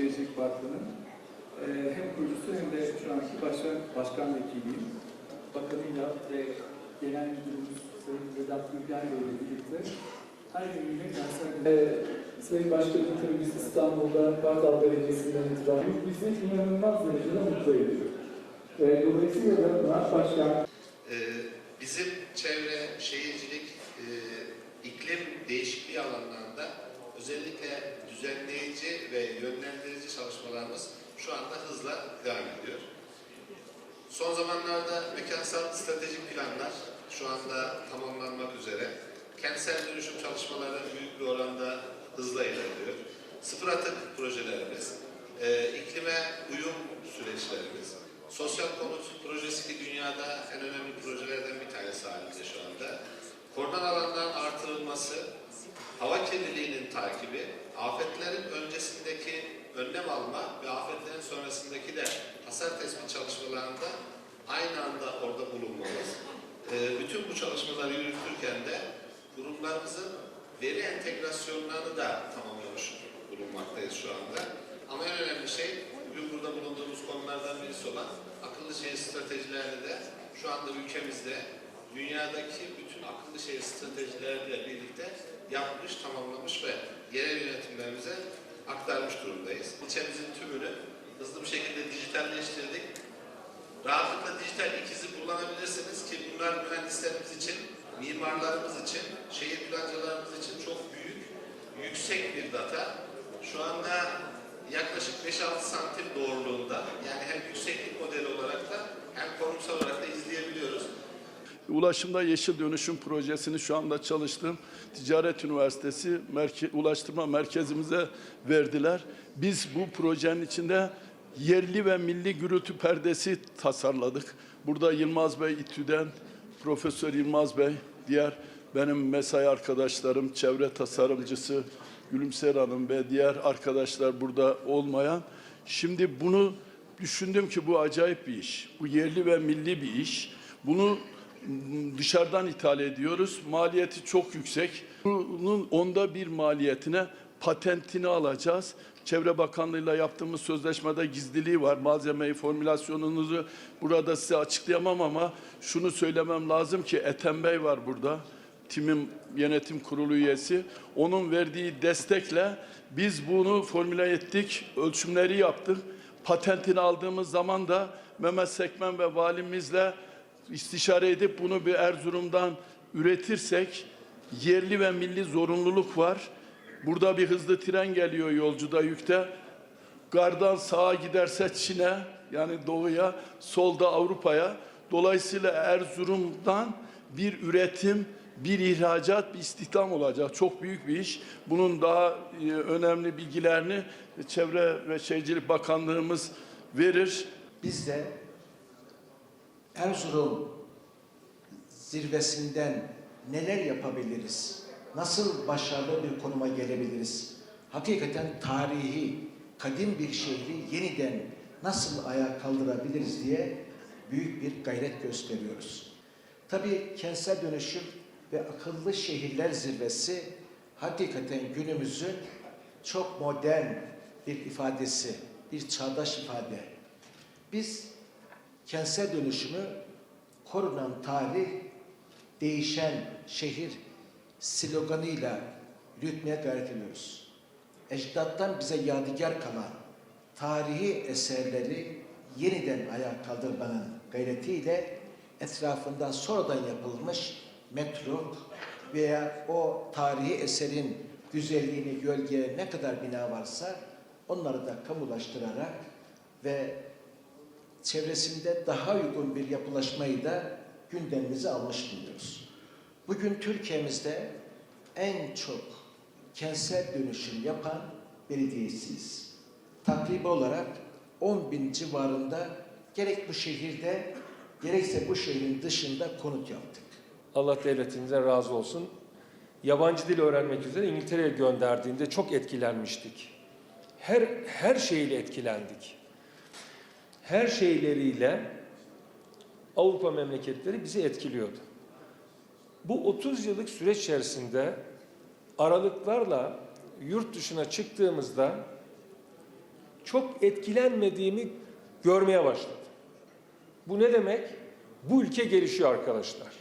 Şehircilik Parkı'nın e, hem kurucusu hem de şu anki başkan, başkan vekiliyim. Bakanıyla ve genel müdürümüz Sayın Vedat Gülgen ile birlikte her yönüyle kentsel e, Sayın Başkanım tabii biz İstanbul'da Kartal Belediyesi'nden itibaren bizi inanılmaz derecede mutlu ediyor. E, dolayısıyla da Murat Başkan Ee, Bizim çevre, şehircilik, e, iklim değişikliği alanlarında özellikle düzenleyici ve yönlendirici şu anda hızla devam ediyor. Son zamanlarda mekansal stratejik planlar şu anda tamamlanmak üzere. Kentsel dönüşüm çalışmaları büyük bir oranda hızla ilerliyor. Sıfır atık projelerimiz, e, iklime uyum süreçlerimiz, sosyal konut projesi ki dünyada en önemli projelerden bir tanesi halinde şu anda. Korunan alanların artırılması, hava kirliliğinin takibi, önlem alma ve afetlerin sonrasındaki de hasar tespit çalışmalarında aynı anda orada bulunmamız. Ee, bütün bu çalışmaları yürütürken de kurumlarımızın veri entegrasyonlarını da tamamlamış bulunmaktayız şu anda. Ama en önemli şey bugün burada bulunduğumuz konulardan birisi olan akıllı şehir stratejilerini de şu anda ülkemizde dünyadaki bütün akıllı şehir stratejileriyle birlikte yapmış, tamamlamış ve yerel yönetimlerimize aktarmış durumdayız. İlçemizin tümünü hızlı bir şekilde dijitalleştirdik. Rahatlıkla dijital ikizi kullanabilirsiniz ki bunlar mühendislerimiz için, mimarlarımız için, şehir plancılarımız için çok büyük, yüksek bir data. Şu anda yaklaşık 5-6 santim doğruluğunda yani hem yükseklik modeli olarak da hem konumsal olarak. Ulaşımda Yeşil Dönüşüm Projesi'ni şu anda çalıştığım Ticaret Üniversitesi merke, Ulaştırma Merkezimize verdiler. Biz bu projenin içinde yerli ve milli gürültü perdesi tasarladık. Burada Yılmaz Bey İTÜ'den, Profesör Yılmaz Bey, diğer benim mesai arkadaşlarım, çevre tasarımcısı Gülümser Hanım ve diğer arkadaşlar burada olmayan. Şimdi bunu düşündüm ki bu acayip bir iş. Bu yerli ve milli bir iş. Bunu dışarıdan ithal ediyoruz. Maliyeti çok yüksek. Bunun onda bir maliyetine patentini alacağız. Çevre Bakanlığı'yla yaptığımız sözleşmede gizliliği var. Malzemeyi, formülasyonunuzu burada size açıklayamam ama şunu söylemem lazım ki Ethem Bey var burada. Timim yönetim kurulu üyesi. Onun verdiği destekle biz bunu formüle ettik, ölçümleri yaptık. Patentini aldığımız zaman da Mehmet Sekmen ve valimizle istişare edip bunu bir Erzurum'dan üretirsek yerli ve milli zorunluluk var. Burada bir hızlı tren geliyor yolcuda yükte. Gardan sağa giderse Çin'e yani doğuya, solda Avrupa'ya. Dolayısıyla Erzurum'dan bir üretim, bir ihracat, bir istihdam olacak. Çok büyük bir iş. Bunun daha e, önemli bilgilerini Çevre ve Şehircilik Bakanlığımız verir. Biz de Erzurum zirvesinden neler yapabiliriz? Nasıl başarılı bir konuma gelebiliriz? Hakikaten tarihi, kadim bir şehri yeniden nasıl ayağa kaldırabiliriz diye büyük bir gayret gösteriyoruz. Tabii kentsel dönüşüm ve akıllı şehirler zirvesi hakikaten günümüzün çok modern bir ifadesi, bir çağdaş ifade. Biz kentsel dönüşümü korunan tarih, değişen şehir sloganıyla yürütmeye gayret ediyoruz. Ecdattan bize yadigar kalan tarihi eserleri yeniden ayağa kaldırmanın gayretiyle etrafında sonradan yapılmış metro veya o tarihi eserin güzelliğini gölgeye ne kadar bina varsa onları da kamulaştırarak ve çevresinde daha uygun bir yapılaşmayı da gündemimize almış bulunuyoruz. Bugün Türkiye'mizde en çok kentsel dönüşüm yapan belediyesiyiz. Takribi olarak 10 bin civarında gerek bu şehirde gerekse bu şehrin dışında konut yaptık. Allah devletimize razı olsun. Yabancı dil öğrenmek üzere İngiltere'ye gönderdiğinde çok etkilenmiştik. Her her şeyle etkilendik. Her şeyleriyle Avrupa memleketleri bizi etkiliyordu. Bu 30 yıllık süreç içerisinde aralıklarla yurt dışına çıktığımızda çok etkilenmediğimi görmeye başladım. Bu ne demek? Bu ülke gelişiyor arkadaşlar.